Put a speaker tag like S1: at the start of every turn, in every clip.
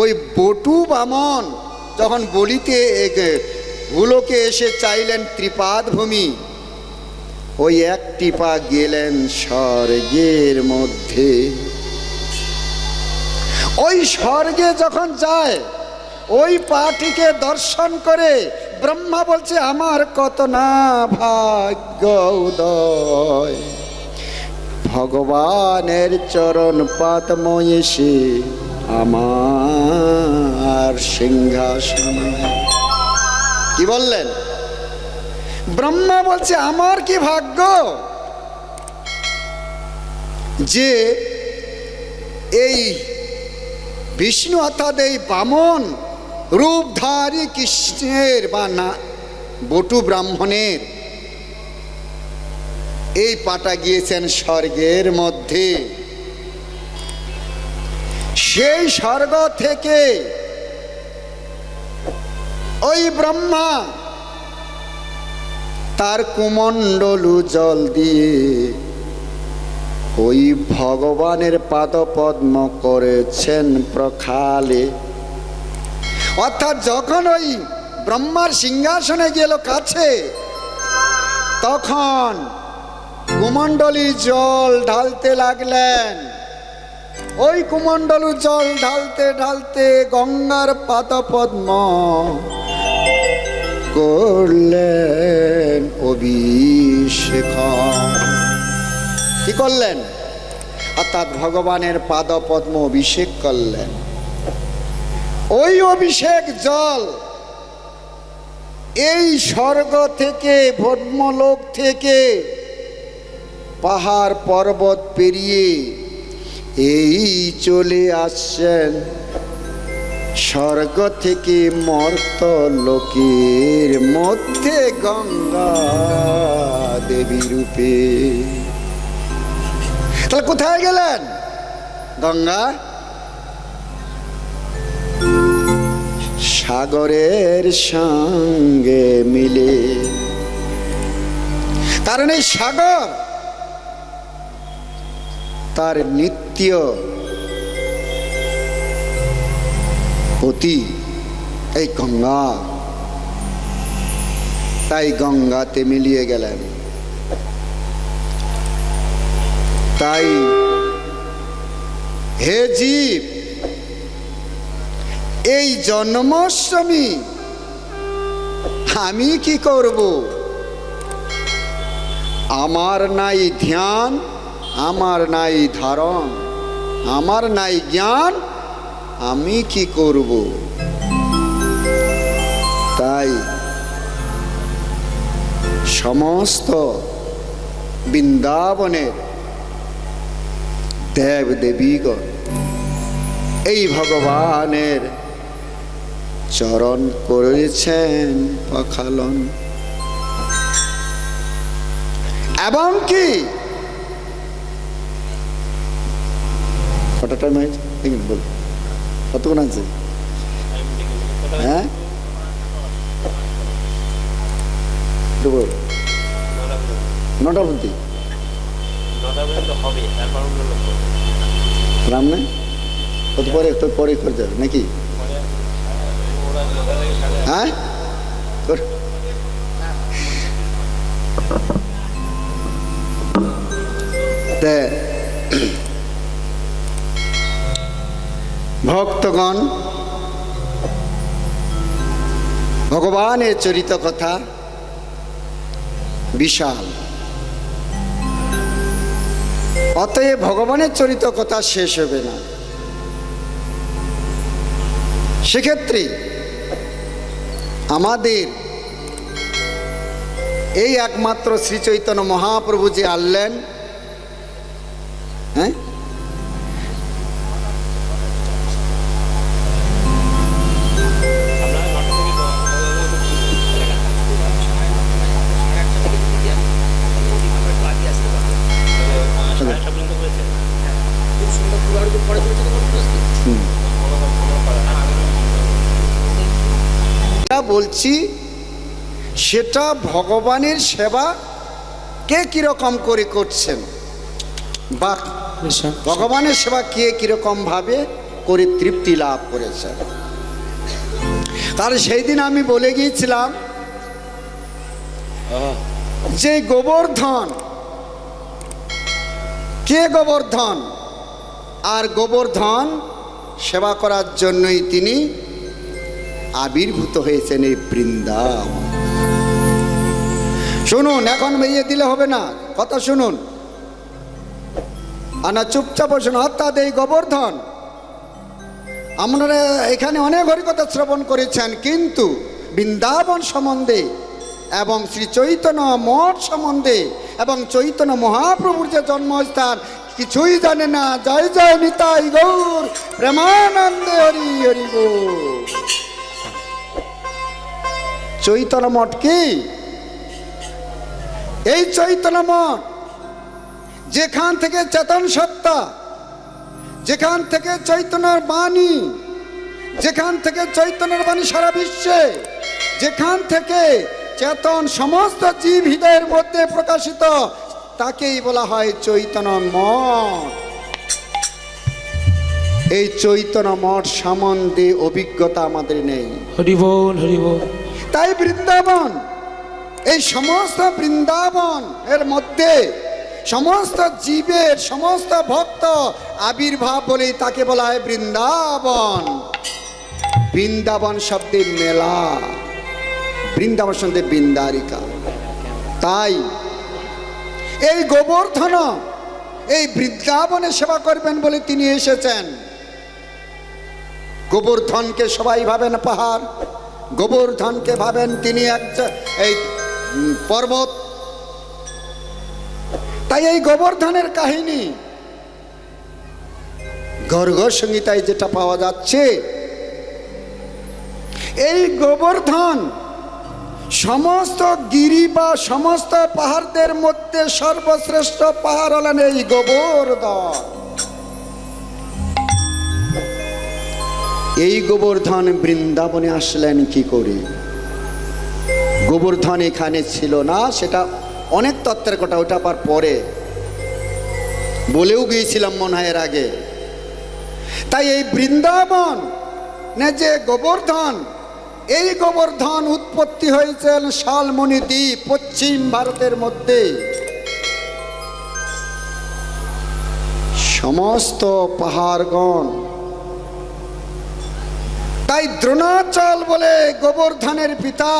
S1: ওই বটু বামন যখন বলিতে ভুলোকে এসে চাইলেন ত্রিপাদ ভূমি ওই একটি পা গেলেন স্বর্গের মধ্যে। ওই স্বর্গে যখন যায়, ওই পাটিকে দর্শন করে ব্রহ্মা বলছে, আমার কত না ভাগ্য উদয়। ভগবানের চরণ পাতময় এসে আমার সিংহাসন। কি বললেন? ব্রহ্মা বলছে, আমার কি ভাগ্য যে এই বিষ্ণু অর্থাৎ এই বামন রূপধারী কৃষ্ণের বা না, বটু ব্রাহ্মণের এই পাটা গিয়েছেন স্বর্গের মধ্যে। সেই স্বর্গ থেকে ওই ব্রহ্মা তার কুমণ্ডলু জল দিয়ে ওই ভগবানের পাদপদ্ম করেছেন প্রখালে। অর্থাৎ যখন ওই ব্রহ্মার সিংহাসনে গেল কাছে, তখন কুমণ্ডলী জল ঢালতে লাগলেন। ওই কুমণ্ডলু জল ঢালতে ঢালতে গঙ্গার পাদপদ্ম করলেন অভিষেক। কি করলেন? অর্থাৎ ভগবানের পাদপদ্ম অভিষেক করলেন। ওই অভিষেক জল এই স্বর্গ থেকে ভদ্মলোক থেকে পাহাড় পর্বত পেরিয়ে এই চলে আসছেন স্বর্গ থেকে মর্ত লোকের মধ্যে গঙ্গা দেবী রূপে। তাহলে কোথায় গেলেন? গঙ্গা? সাগরের সঙ্গে মিলে। কারণ এই সাগর তার নিত্য অতি এই গঙ্গা। তাই গঙ্গাতে মিলিয়ে গেলেন। তাই হে জীব, এই জন্মাষ্টমী আমি কি করব? আমার নাই ধ্যান আমার নাই ধারণ, আমার নাই জ্ঞান, আমি কি করব? তাই সমস্ত বৃন্দাবনের দেব দেবীগণ এই ভগবানের চরণ করেছেন পখালন। এবং কি? কটা টাইম হয়েছে দেখুন বল কতক্ষণ আছে হ্যাঁ বল। নটা
S2: পর্যন্ত।
S1: রাম না কত পরে তোর পরে করে যাবে নাকি হ্যাঁ। তে ভক্তগণ, ভগবানের চরিত কথা বিশাল। অতএব ভগবানের চরিত কথা শেষ হবে না। সেক্ষেত্রে আমাদের এই একমাত্র শ্রীচৈতন্য মহাপ্রভু যে আনলেন হ্যাঁ? বলছি সেটা ভগবানের সেবা কে কীরকম করে করছেন? বা ভগবানের সেবা কে কীরকম ভাবে করে তৃপ্তি লাভ করেছেন কারণ সেই দিন আমি বলে গিয়েছিলাম যে গোবর্ধন কে গোবর্ধন? আর গোবর্ধন সেবা করার জন্যই তিনি আবির্ভূত হয়েছেন এই বৃন্দাবন। শুনুন, এখন মেয়ে দিলে হবে না। কথা শুনুন। আর না চুপচাপ শুনুন অর্থাৎ এই গোবর্ধন, আপনারা এখানে অনেক হরিকথা শ্রবণ করেছেন, কিন্তু বৃন্দাবন সম্বন্ধে এবং শ্রী চৈতন্য মঠ সম্বন্ধে এবং চৈতন্য মহাপ্রভুর যে জন্মস্থান, কিছুই জানে না। জয় জয়, নিতাই গৌর, প্রেমানন্দে হরি হরি গৌর চৈতন্য মঠ কি? এই চৈতন্য মঠ যেখান থেকে চেতন সত্তা, যেখান থেকে চৈতন্যের বাণী, যেখান থেকে চৈতন্যের বাণী সারা বিশ্বে, যেখান থেকে চেতন সমস্ত জীব হৃদয়ের মধ্যে প্রকাশিত, তাকেই বলা হয় চৈতন্য মঠ। এই চৈতন্য মঠ সম্বন্ধে অভিজ্ঞতা আমাদের নেই।
S3: হরি বল হরি বল
S1: তাই বৃন্দাবন, এই সমস্ত বৃন্দাবন এর মধ্যে সমস্ত জীবের, সমস্ত ভক্ত আবির্ভাব বলেই তাকে বলা হয় বৃন্দাবন। বৃন্দাবন শব্দে মেলা, বৃন্দাবন শব্দে বৃন্দারিকা। তাই এই গোবর্ধন এই বৃন্দাবনে সেবা করবেন বলে তিনি এসেছেন। গোবর্ধনকে সবাই ভাবেন পাহাড়। গোবর্ধনকে ভাবেন তিনি একটা এই পর্বত। তাই এই গোবর্ধনের কাহিনী। গর্গ সংহিতায় যেটা পাওয়া যাচ্ছে, এই গোবর্ধন সমস্ত গিরি বা সমস্ত পাহাড়দের মধ্যে সর্বশ্রেষ্ঠ পাহাড় হলেন এই গোবর্ধন এই গোবর্ধন বৃন্দাবনে আসলেন কি করে? গোবর্ধন এখানে ছিল না, সেটা অনেক তত্ত্বের কথা, ওটা পার পরে। বলেও গিয়েছিলাম মনে হয় এর আগে। তাই এই বৃন্দাবন, না যে গোবর্ধন, এই গোবর্ধন উৎপত্তি হয়েছেন শালমণি দ্বীপ, পশ্চিম ভারতের মধ্যে। সমস্ত পাহাড়গণ তাই দ্রোণাচল বলে গোবর্ধনের পিতা,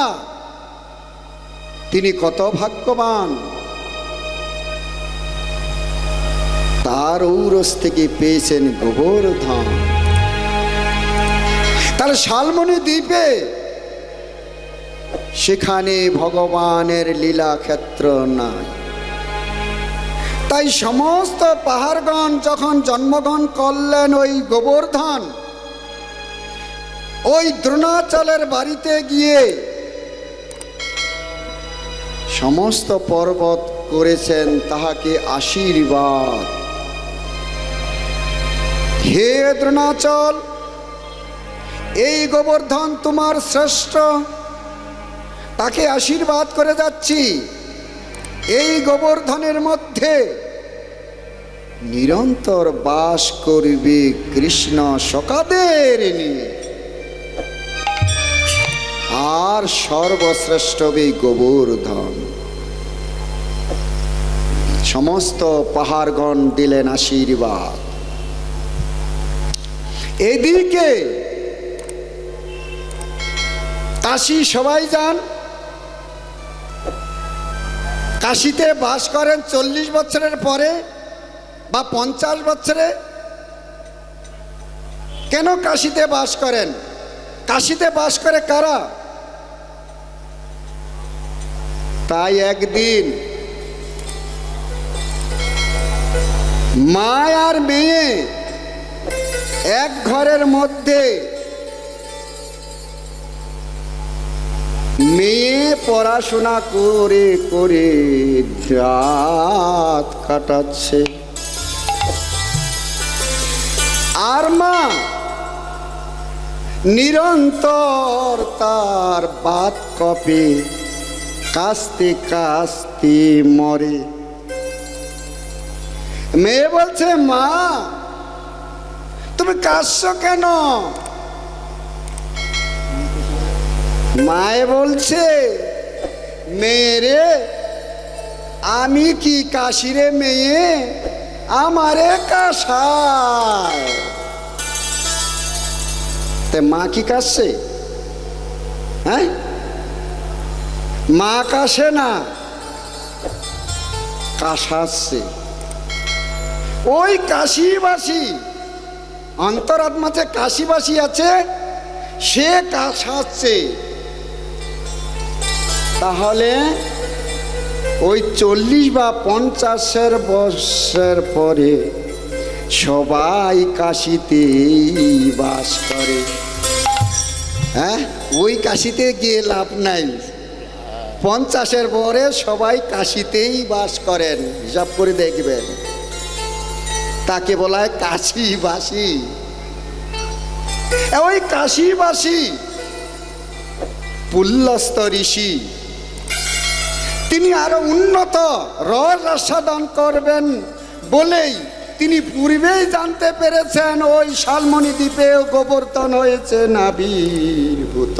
S1: তিনি কত ভাগ্যবান। তার ঔরস থেকে পেয়েছেন গোবর্ধন তার শালমণি দ্বীপে সেখানে ভগবানের লীলা ক্ষেত্র নাই। তাই সমস্ত পাহাড়গণ যখন জন্মগ্রহণ করলেন ওই গোবর্ধন ওই দ্রোণাচলের বাড়িতে গিয়ে সমস্ত পর্বত করেছেন তাহাকে আশীর্বাদ। হে দ্রোণাচল, এই গোবর্ধন তোমার শ্রেষ্ঠ। তাকে আশীর্বাদ করে যাচ্ছি। এই গোবর্ধনের মধ্যে নিরন্তর বাস করবে কৃষ্ণ সকাদের নিয়ে। আর সর্বশ্রেষ্ঠ বে গোবর্ধন। সমস্ত পাহাড়গণ দিলেন আশীর্বাদ। এদিকে কাশি সবাই যান। কাশিতে বাস করেন চল্লিশ বছরের পরে বা পঞ্চাশ বছরে। কেন কাশিতে বাস করেন? কাশিতে বাস করে কারা? তাই একদিন মা আর মেয়ে এক ঘরের মধ্যে মেয়ে পড়াশোনা করে করে রাত কাটাচ্ছে। আর মা নিরন্তর তার বাত কপে। কাস্তে কাস্তে মরে। মেয়ে বলছে, মা, তুমি কাঁদছো কেন? মায়ে বলছে, মেয়েরে, আমি কি কাশিরে মেয়ে? আমারে কাশায়। তে মা কি কাশছে? হ্যাঁ? মা কাশে না? কাশাচ্ছে। ওই কাশিবাসী, অন্তরাত্মাতে কাশিবাসী আছে, সে কাশাচ্ছে। তাহলে ওই চল্লিশ বা পঞ্চাশের বর্ষের পরে সবাই কাশিতেই বাস করে। হ্যাঁ? ওই কাশিতে গিয়ে লাভ নাই। পঞ্চাশের পরে সবাই কাশিতেই বাস করেন, হিসাব করে দেখবেন। তাকে বলা হয় কাশিবাসী ওই কাশিবাসী, পুল্লস্ত ঋষি। তিনি আরও উন্নত, রস আস্বাদন করবেন বলেই তিনি পূর্বেই জানতে পেরেছেন, ওই শালমণি দ্বীপেও গোবর্ধন হয়েছে নাবির্ভূত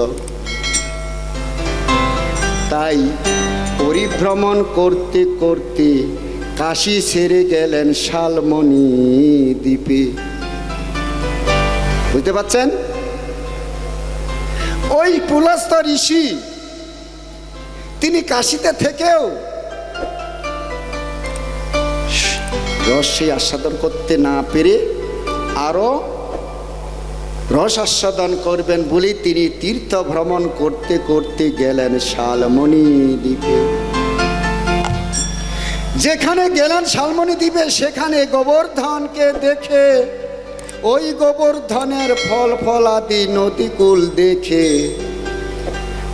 S1: তাই পরিভ্রমণ করতে করতে কাশি ছেড়ে গেলেন শালমণি দ্বীপে। বুঝতে পারছেন? ওই পুলস্ত ঋষি, তিনি কাশিতে থেকেও রসে আস্বাদন করতে না পেরে আরও রস আস্বাদন করবেন বলে তিনি তীর্থ ভ্রমণ করতে করতে গেলেন শালমণি দ্বীপে। যেখানে গেলেন শালমণি দ্বীপে, সেখানে গোবর্ধনকে দেখে, ওই গোবর্ধনের ফল ফলাদি নদীকুল দেখে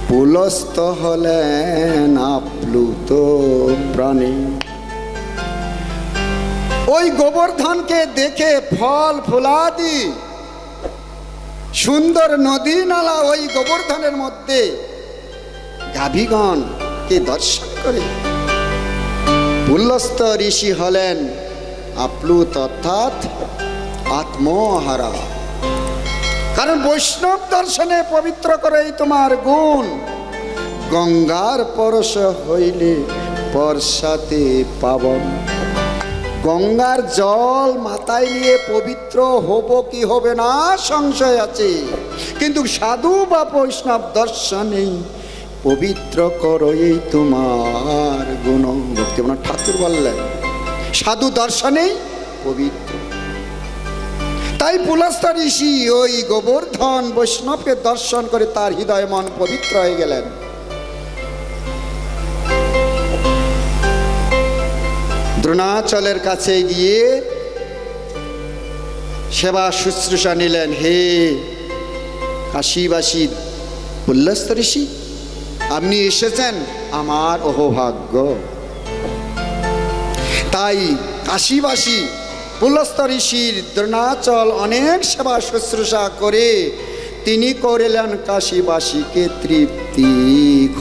S1: পুলস্ত হলেন আপ্লুত প্রাণী। ওই গোবর্ধনকে দেখে ফল ফুলাদি সুন্দর নদী নালা ওই গোবর্ধনের মধ্যে। গাভীগণকে দর্শন করে? উল্লস্ত ঋষি হলেন আপ্লুত অর্থাৎ আত্মহারা। কারণ বৈষ্ণব দর্শনে পবিত্র করে এই তোমার গুণ। গঙ্গার পরশ হইলে পরশাতে পাবন। গঙ্গার জল মাথায় নিয়ে পবিত্র হব কি হবে না সংশয় আছে। কিন্তু সাধু বা বৈষ্ণব দর্শনেই পবিত্র করো এই তোমার গুণ। ভক্তিবনাথ ঠাকুর বললেন, সাধু দর্শনেই পবিত্র। তাই পুলস্ত ঋষি ওই গোবর্ধন বৈষ্ণবকে দর্শন করে তার হৃদয় মন পবিত্র হয়ে গেলেন। দ্রোণাচলের কাছে গিয়ে সেবা শুশ্রূষা নিলেন। হে কাশীবাসী পুল্লস্ত ঋষি, আপনি এসেছেন আমার অহভাগ্য। তাই কাশীবাসী পুলস্ত ঋষির দ্রোণাচল অনেক সেবা শুশ্রূষা করে তিনি করিলেন কাশীবাসীকে তৃপ্তি,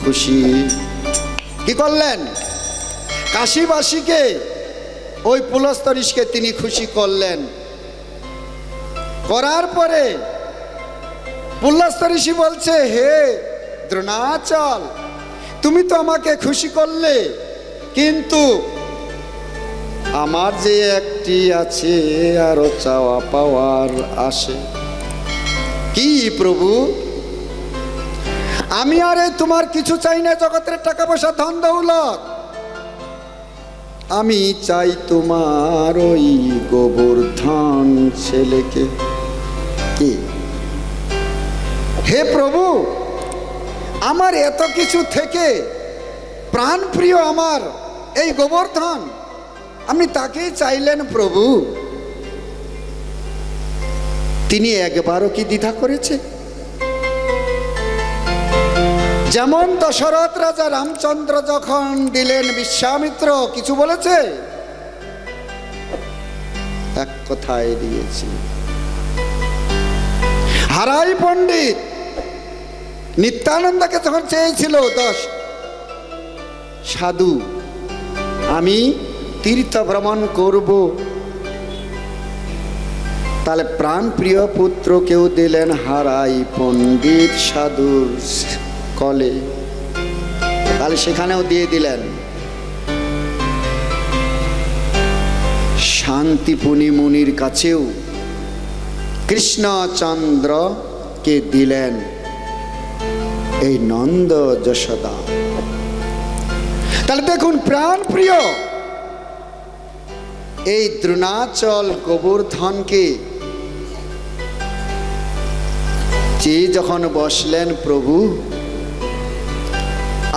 S1: খুশি। কি করলেন? কাশীবাসীকে ওই পুলস্ত ঋষিকে তিনি খুশি করলেন। করার পরে পুল্লস্ত বলছে, হে দ্রোণাচল, তুমি তো আমাকে খুশি করলে, কিন্তু আমার যে একটি আছে, আরও চাওয়া পাওয়ার আসে। কি প্রভু? আমি আরে তোমার কিছু চাই না, জগতের টাকা পয়সা ধন দৌলত আমি চাই তোমার ওই গোবর্ধন ছেলেকে। কি? হে প্রভু, আমার এত কিছু থেকে প্রাণপ্রিয় আমার এই গোবর্ধন আপনি তাকেই চাইলেন প্রভু। তিনি একবারও কি দ্বিধা করেছে? যেমন দশরথ রাজা রামচন্দ্র যখন দিলেন বিশ্বামিত্র, কিছু বলেছে? এক কথায় দিয়েছি। হারাই পণ্ডিত, নিত্যানন্দকে যখন চেয়েছিল দশ, সাধু, আমি তীর্থ ভ্রমণ করব। তাহলে প্রাণ প্রিয় পুত্রকেও দিলেন হারাই পণ্ডিত সাধুর। কলে। তাহলে সেখানেও দিয়ে দিলেন। শান্তিপুনি মুনির কাছেও কৃষ্ণচন্দ্রকে দিলেন এই নন্দ যশোদা। তাহলে দেখুন প্রাণ প্রিয় এই দ্রোণাচল গোবর্ধনকে যে যখন বসলেন প্রভু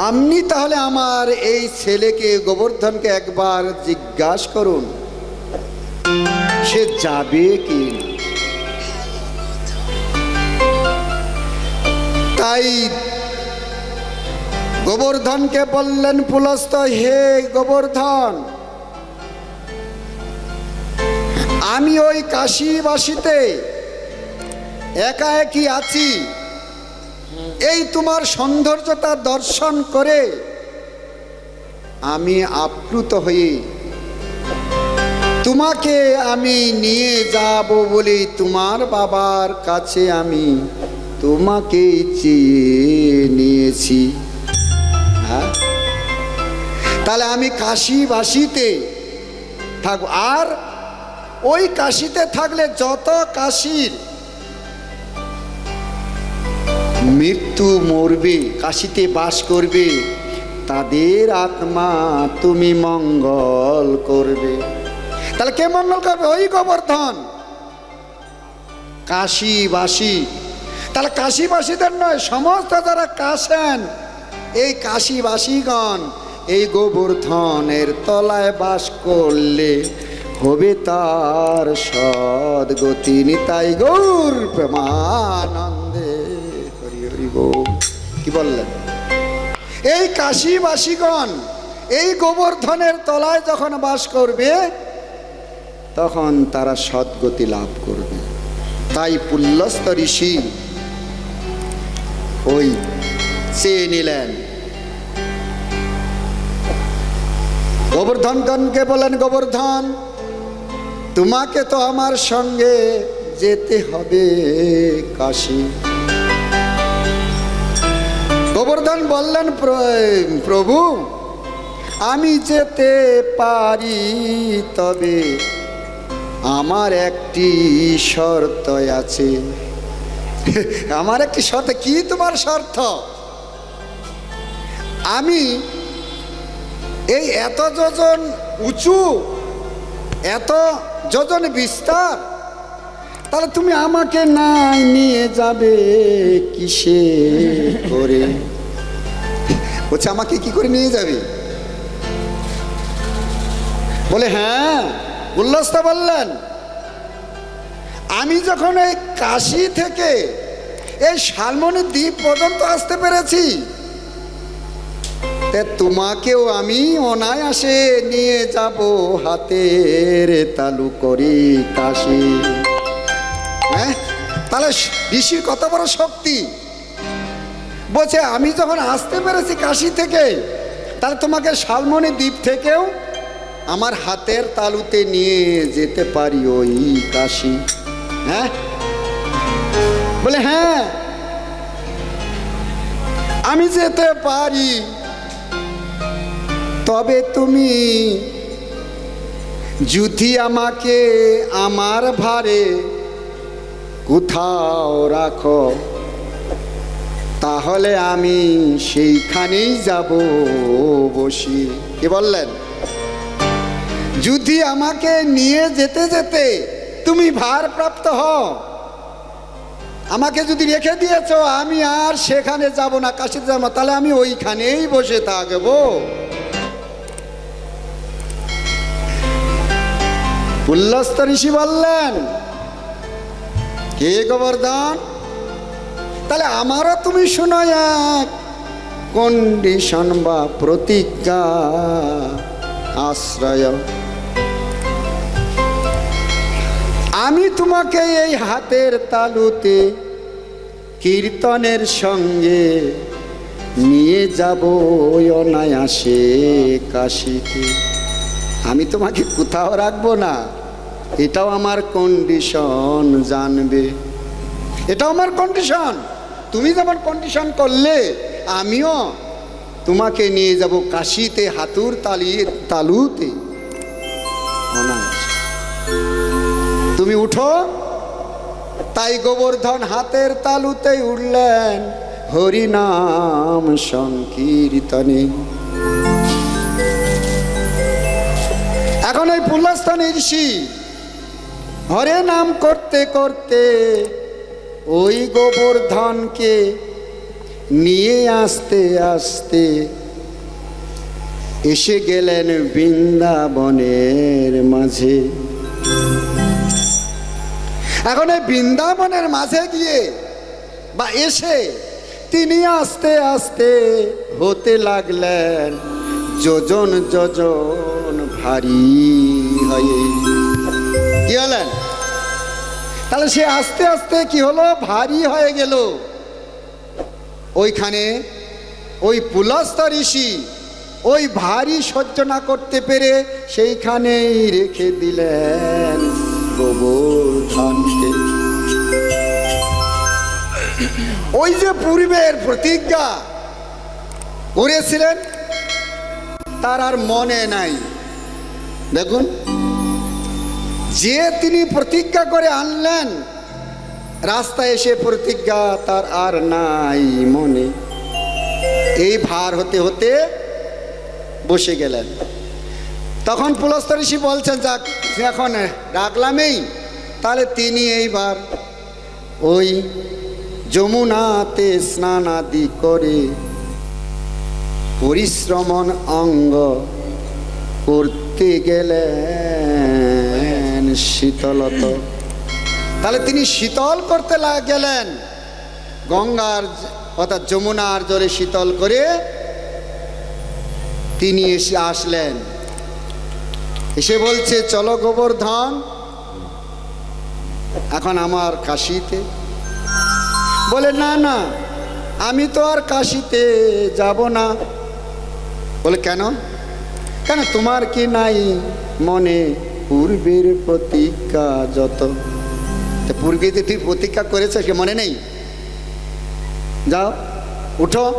S1: আপনি তাহলে আমার এই ছেলেকে, গোবর্ধনকে একবার জিজ্ঞাসা করুন। সে যাবে কি তাই গোবর্ধনকে বললেন পুলস্ত, হে গোবর্ধন, আমি ওই কাশীবাসীতে একা একই আছি। এই তোমার সৌন্দর্যতা দর্শন করে আমি আপ্লুত হয়ে তোমাকে আমি নিয়ে যাব বলে তোমার বাবার কাছে আমি তোমাকে চেয়ে নিয়েছি। হ্যাঁ? তাহলে আমি কাশীবাসীতে থাকব। আর ওই কাশিতে থাকলে যত কাশির মৃত্যু মরবে, কাশিতে বাস করবে, তাদের আত্মা তুমি মঙ্গল করবে। তাহলে কে মঙ্গল করবে? ওই গোবর্ধন। কাশীবাসী। তাহলে কাশীবাসীদের নয়, সমস্ত যারা কাশেন এই কাশীবাসীগণ এই গোবর্ধনের তলায় বাস করলে হবে তার সদ্গতি নিতাই গৌর প্রেমানন্দে। কি বললেন? এই কাশীবাসীগণ এই গোবর্ধনের তলায় যখন বাস করবে, তখন তারা সদ্গতি লাভ করবে। তাই পুল্লস্ত ঋষি ওই চেয়ে নিলেন। গোবর্ধনগণকে বলেন, গোবর্ধন, তোমাকে তো আমার সঙ্গে যেতে হবে কাশী। গোবর্ধন বললেন, "প্র- প্রভু, আমি যেতে পারি, তবে আমার একটি শর্ত আছে। আমার একটি শর্ত, কি তোমার শর্ত? আমি এই এত যোজন উঁচু, এত যোজন বিস্তার তাহলে তুমি আমাকে নাই নিয়ে যাবে কিসে করে? বলছে, আমাকে কি করে নিয়ে যাবে? বলে হ্যাঁ উল্লাসটা বললেন, আমি যখন এই কাশি থেকে এই শালমনি দ্বীপ পর্যন্ত আসতে পেরেছি তোমাকেও আমি অনায়াসে নিয়ে যাব হাতের তালু করি কাশি। হ্যাঁ? তাহলে ঋষির কত বড় শক্তি? বলছে, আমি যখন আসতে পেরেছি কাশি থেকে, তাহলে তোমাকে শালমনি দ্বীপ থেকেও আমার হাতের তালুতে নিয়ে যেতে পারি ওই কাশি। হ্যাঁ? বলে হ্যাঁ। আমি যেতে পারি। তবে তুমি যদি আমাকে আমার ভারে কোথাও রাখো। তাহলে আমি সেইখানেই যাব বসি। কি বললেন? যদি আমাকে নিয়ে যেতে যেতে তুমি ভারপ্রাপ্ত হও, আমাকে যদি রেখে দিয়েছ, আমি আর সেখানে যাব না কাশিতে যাব তাহলে আমি ওইখানেই বসে থাকব। উল্লস্ত ঋষি বললেন কে গোবর্ধন? তাহলে আমারও তুমি শোনো এক। কন্ডিশন বা প্রতিজ্ঞা, আশ্রয়। আমি তোমাকে এই হাতের তালুতে কীর্তনের সঙ্গে নিয়ে যাব অনায়াসে কাশিতে। আমি তোমাকে কোথাও রাখব না। এটাও আমার কন্ডিশন জানবে। এটাও আমার কন্ডিশন তুমি যেমন কন্ডিশন করলে, আমিও তোমাকে নিয়ে যাব কাশিতে, হাতুর তালির তালুতে। তুমি উঠো, তাই গোবর্ধন হাতের তালুতে উঠলেন, হরিনাম সংকীর্তনে। এখন ওই পুল্লাস্থান ঋষি হরে নাম করতে করতে ওই গোবর্ধনকে নিয়ে আসতে আসতে এসে গেলেন বৃন্দাবনের মাঝে। এখন এই বৃন্দাবনের মাঝে গিয়ে বা এসে তিনি আস্তে আস্তে হতে লাগলেন, যোজন যোজন ভারী হয়ে। হলেন। তাহলে সে আস্তে আস্তে কি হলো? ভারী হয়ে গেল। ওইখানে ওই পুলস্ত ঋষি ওই ভারী সহ্য না করতে পেরে সেইখানেই রেখে দিলেন গোবর্ধনকে ওই যে পূর্বের প্রতিজ্ঞা করেছিলেন, তার আর মনে নাই। দেখুন যে তিনি প্রতিজ্ঞা করে আনলেন, রাস্তায় এসে প্রতিজ্ঞা তার আর নাই মনে। এই ভার হতে হতে বসে গেলেন। তখন পুলস্ত ঋষি বলছেন, যাক এখন ডাকলামেই তাহলে তিনি এইবার ওই যমুনাতে স্নান আদি করে পরিশ্রমণ অঙ্গ করতে গেলেন। শীতলত। তাহলে তিনি শীতল করতে গেলেন। গঙ্গার অর্থাৎ যমুনার জলে শীতল করে তিনি এসে আসলেন। এসে বলছে, চলো গোবর্ধন, এখন আমার কাশিতে। বলে, না না, আমি তো আর কাশিতে যাব না। বলে, কেন? কেন? তোমার কি নাই মনে? পূর্বের প্রতিজ্ঞা যত। পূর্বে যে তুই প্রতিজ্ঞা করেছে, সে মনে নেই? যাও, উঠো,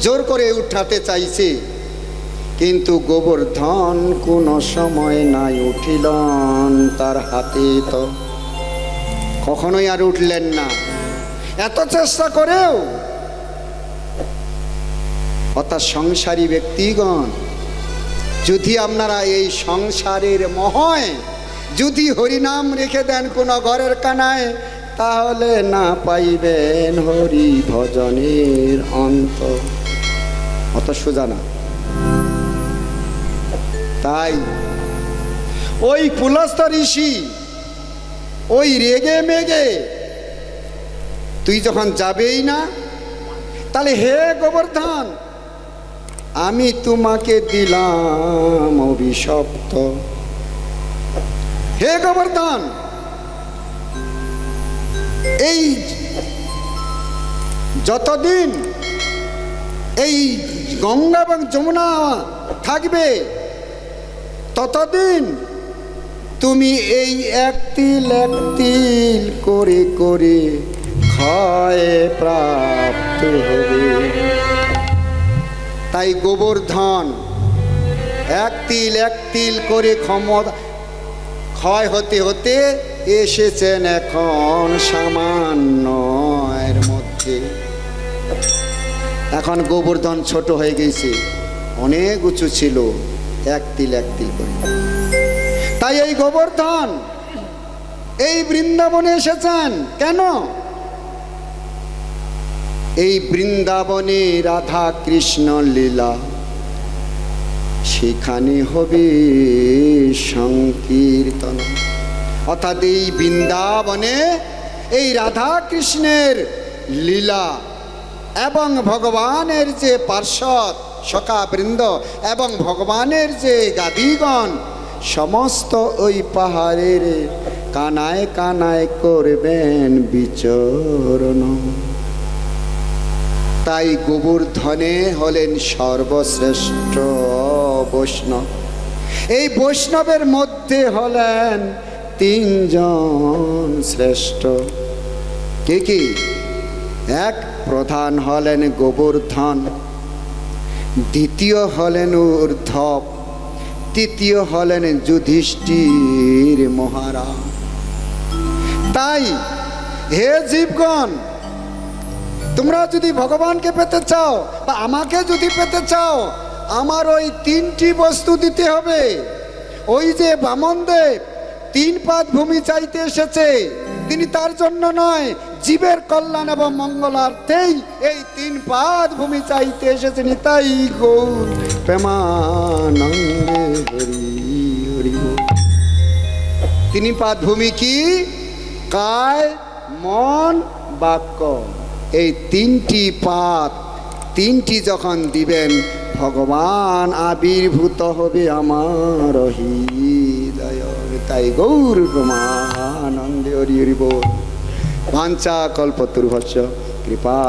S1: জোর করে উঠাতে চাইছে। কিন্তু গোবর্ধন কোনো সময় নাই উঠিলন তার হাতে তো। কখনোই আর উঠলেন না। এত চেষ্টা করেও অর্থাৎ সংসারী ব্যক্তিগণ যদি আপনারা এই সংসারের মহয় যদি হরিনাম রেখে দেন কোনো ঘরের কানায়, তাহলে না পাইবেন হরি ভজনের অন্ত। অত সোজা না। তাই ওই পুলস্ত ঋষি, ওই রেগে মেগে, তুই যখন যাবেই না, তাহলে হে গোবর্ধন আমি তোমাকে দিলাম অভিশপ্ত। হে গোবর্ধন! এই যতদিন এই গঙ্গা এবং যমুনা থাকবে, ততদিন তুমি এই এক তিল এক তিল করে করে ক্ষয়ে প্রাপ্ত হবে। তাই গোবর্ধন এক তিল এক তিল করে ক্ষমতা ক্ষয় হতে হতে এসেছেন এখন সামান্য এর মধ্যে। এখন গোবর্ধন ছোট হয়ে গেছে, অনেক উঁচু ছিল, এক তিল এক তিল করে। তাই এই গোবর্ধন এই বৃন্দাবনে এসেছেন, কেন? এই বৃন্দাবনে রাধা কৃষ্ণ লীলা। সেখানে হবে সংকীর্তন। অর্থাৎ এই বৃন্দাবনে এই রাধা কৃষ্ণের লীলা এবং ভগবানের যে পার্শ্বদ সখা বৃন্দ এবং ভগবানের যে গাদিগণ, সমস্ত ওই পাহাড়ের কানায় কানায় করবেন বিচরণ। তাই গোবর্ধনে হলেন সর্বশ্রেষ্ঠ বৈষ্ণব। এই বৈষ্ণবের মধ্যে হলেন তিনজন শ্রেষ্ঠ। কে কি? এক প্রধান হলেন গোবর্ধন দ্বিতীয় হলেন ঊর্ধ্ব তৃতীয় হলেন যুধিষ্ঠির মহারাজ। তাই হে জীবগণ তোমরা যদি ভগবানকে পেতে চাও বা আমাকে যদি পেতে চাও, আমার ওই তিনটি বস্তু দিতে হবে। ওই যে বামনদেব তিন পাদ ভূমি চাইতে এসেছে। তিনি তার জন্য নয়, জীবের কল্যাণ এবং মঙ্গলার্থেই এই তিন পাদ ভূমি চাইতে এসেছেন। তাই গৌর প্রেমানন্দে হরি হরি। তিনি পাদ ভূমি কি? কায়, মন, বাক্য। এই তিনটি পাত তিনটি যখন দিবেন, ভগবান আবির্ভূত হবে আমার হৃদয়। তাই গৌর ব্রহ্মানন্দে হরি হরি বল। ভাঞ্চা কল্পতুর্ভস্য কৃপা